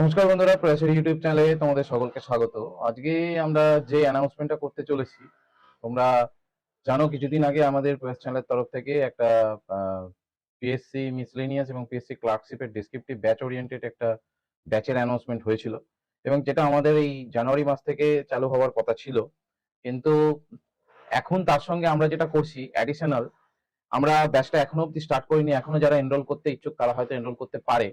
নমস্কার বন্ধুরা, প্রয়াসের ইউটিউব চ্যানেলে তোমাদের সকলকে স্বাগত। আজকে আমরা যে অ্যানাউন্সমেন্টটা করতে চলেছি, তোমরা জানো কিছুদিন আগে আমাদের প্রয়াস চ্যানেলের তরফ থেকে একটা পিএসসি মিসলেনিয়াস এবং পিএসসি ক্লার্কশিপের ডেসক্রিপটিভ ব্যাচ ওরিয়েন্টেড একটা ব্যাচের অ্যানাউন্সমেন্ট হয়েছিল। এবং যেটা আমাদের এই জানুয়ারি মাস থেকে চালু হওয়ার কথা ছিল। কিন্তু এখন তার সঙ্গে আমরা যেটা করছি অ্যাডিশনাল আমরা ব্যাচটা এখনও অব্দি স্টার্ট করিনি। এখনও যারা এনরোল করতে ইচ্ছুক, তারা হয়তো এনরোল করতে পারে।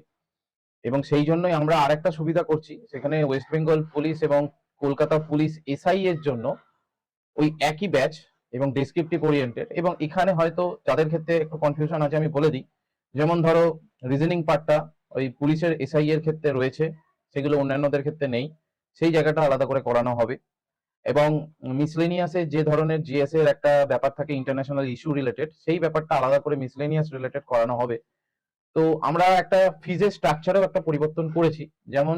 এবং সেই জন্যই আমরা আরেকটা সুবিধা করছি, সেখানে ওয়েস্ট বেঙ্গল পুলিশ এবং কলকাতা পুলিশ এসআই এর জন্য ওই একই ব্যাচ এবং ডেসক্রিপটিভ ওরিয়েন্টেড এবং এখানে হয়তো যাদের ক্ষেত্রে একটু কনফিউশন আছে আমি বলে দিই। যেমন ধরো রিজনিং পার্টটা ওই পুলিশের এসআই এর ক্ষেত্রে রয়েছে, সেগুলো অন্যান্যদের ক্ষেত্রে নেই, সেই জায়গাটা আলাদা করে করানো হবে। এবং মিসলেনিয়াসে যে ধরনের জিএস এর একটা ব্যাপার থাকে ইন্টারন্যাশনাল ইস্যু রিলেটেড সেই ব্যাপারটা আলাদা করে মিসলেনিয়াস রিলেটেড করানো হবে। তো আমরা একটা ফিজের স্ট্রাকচারেও একটা পরিবর্তন করেছি। যেমন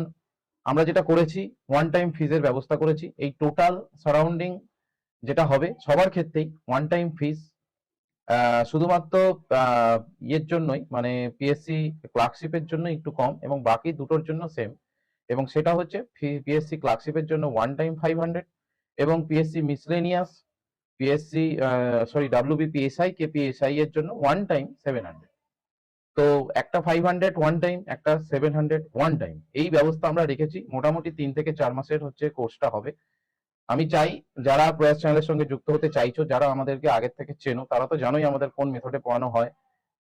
আমরা যেটা করেছি ওয়ান টাইম ফিজের ব্যবস্থা করেছি। এই টোটাল সারাউন্ডিং যেটা হবে, সবার ক্ষেত্রেই ওয়ান টাইম ফিজ শুধুমাত্র ইয়ের জন্যই মানে পিএসসি ক্লার্কশিপের জন্য একটু কম এবং বাকি দুটোর জন্য সেম এবং সেটা হচ্ছে পিএসসি ক্লার্কশিপের জন্য ওয়ান টাইম ফাইভ হান্ড্রেড এবং PSC miscellaneous PSC sorry WBPSI KPSI এর জন্য ওয়ান টাইম সেভেন হান্ড্রেড তো একটা ফাইভ হান্ড্রেড ওয়ান টাইম একটা সেভেন হান্ড্রেড ওয়ান টাইম এই ব্যবস্থা আমরা রেখেছি। মোটামুটি তিন থেকে চার মাসের হচ্ছে কোর্সটা হবে। আমি চাই যারা প্রয়াস চ্যানেলের সঙ্গে যুক্ত হতে চাইছো, যারা আমাদেরকে আগের থেকে চেনো, তারা তো জানোই আমাদের কোন মেথডে পড়ানো হয়।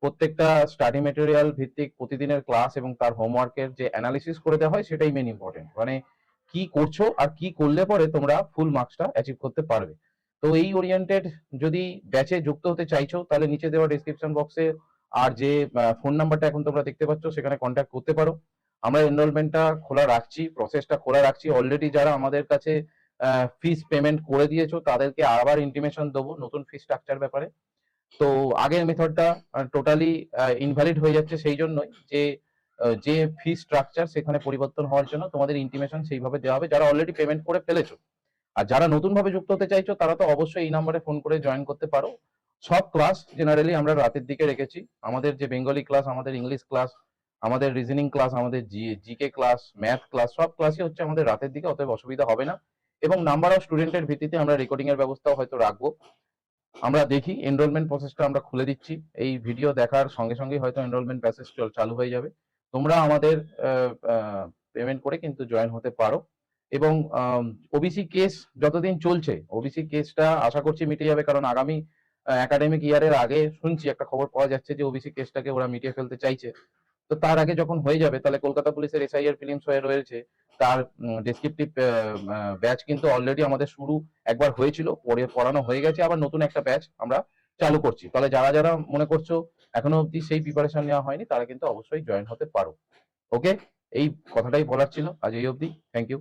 প্রত্যেকটা স্টাডি মেটেরিয়াল ভিত্তিক প্রতিদিনের ক্লাস এবং তার হোমওয়ার্কের যে অ্যানালিসিস করে দেওয়া হয়, সেটাই মেন ইম্পর্টেন্ট মানে কি করছ আর কি করলে পরে তোমরা ফুল মার্কসটা অ্যাচিভ করতে পারবে। তো এই ওরিয়েন্টেড যদি ব্যাচে যুক্ত হতে চাইছো, তাহলে নিচে দেওয়া ডিসক্রিপশন বক্সে আর যে ফোন নাম্বারটা এখন তোমরা দেখতে পাচ্ছ, সেখানে কন্ট্যাক্ট করতে পারো। আমরা এনরোলমেন্টটা খোলা রাখছি প্রসেসটা খোলা রাখছি। অলরেডি যারা আমাদের কাছে ফিস পেমেন্ট করে দিয়েছ, তাদেরকে আবার ইন্টিমেশন দেবো নতুন ফি স্ট্রাকচার ব্যাপারে। তো আগের মেথডটা টোটালি ইনভ্যালিড হয়ে যাচ্ছে সেই জন্যই যে যে ফি স্ট্রাকচার সেখানে পরিবর্তন হওয়ার জন্য তোমাদের ইন্টিমেশন সেইভাবে দেওয়া হবে। যারা অলরেডি পেমেন্ট করে ফেলেছো। আর যারা নতুন ভাবে যুক্ত হতে চাইছো, তারা তো অবশ্যই এই নাম্বারে ফোন করে জয়েন করতে পারো। সব ক্লাস জেনারেলি আমরা রাতের দিকে রেখেছি। আমাদের যে বেঙ্গলি ক্লাস আমাদের ইংলিশ ক্লাস আমাদের রিজনিং ক্লাস আমাদের জিকে ক্লাস ম্যাথ ক্লাস সব ক্লাসই হচ্ছে আমাদের রাতের দিকে, অতএব অসুবিধা হবে না। এবং নাম্বার অফ স্টুডেন্টের ভিত্তিতে আমরা রেকর্ডিং এর ব্যবস্থাও হয়তো রাখব। আমরা দেখি এনরোলমেন্ট প্রসেসটা আমরা খুলে দিচ্ছি। এই ভিডিও দেখার সঙ্গে সঙ্গে হয়তো এনরোলমেন্ট প্রসেস চালু হয়ে যাবে। তোমরা আমাদের পেমেন্ট করে কিন্তু জয়েন হতে পারো। এবং ওবিসি কেস যতদিন চলছে ওবিসি কেসটা আশা করছি মিটে যাবে, কারণ আগামী একাডেমিক ইয়ারের আগে শুনছি, একটা খবর পাওয়া যাচ্ছে যে ওবিসি কেসটাকে ওরা মিটিয়ে ফেলতে চাইছে। তো তার আগে যখন হয়ে যাবে, তাহলে কলকাতা পুলিশের এসআইআর ফিলিমস হয়ে রয়েছে। তার ডেসক্রিপটিভ ব্যাচ কিন্তু অলরেডি আমাদের শুরু একবার হয়েছিল পরে পড়ানো হয়ে গেছে, আবার নতুন একটা ব্যাচ আমরা চালু করছি। তাহলে যারা যারা মনে করছ এখনও অবধি সেই প্রিপারেশন নেওয়া হয়নি, তারা কিন্তু অবশ্যই জয়েন হতে পারো। ওকে এই কথাটাই বলার ছিল। আজ এই অবধি। Thank you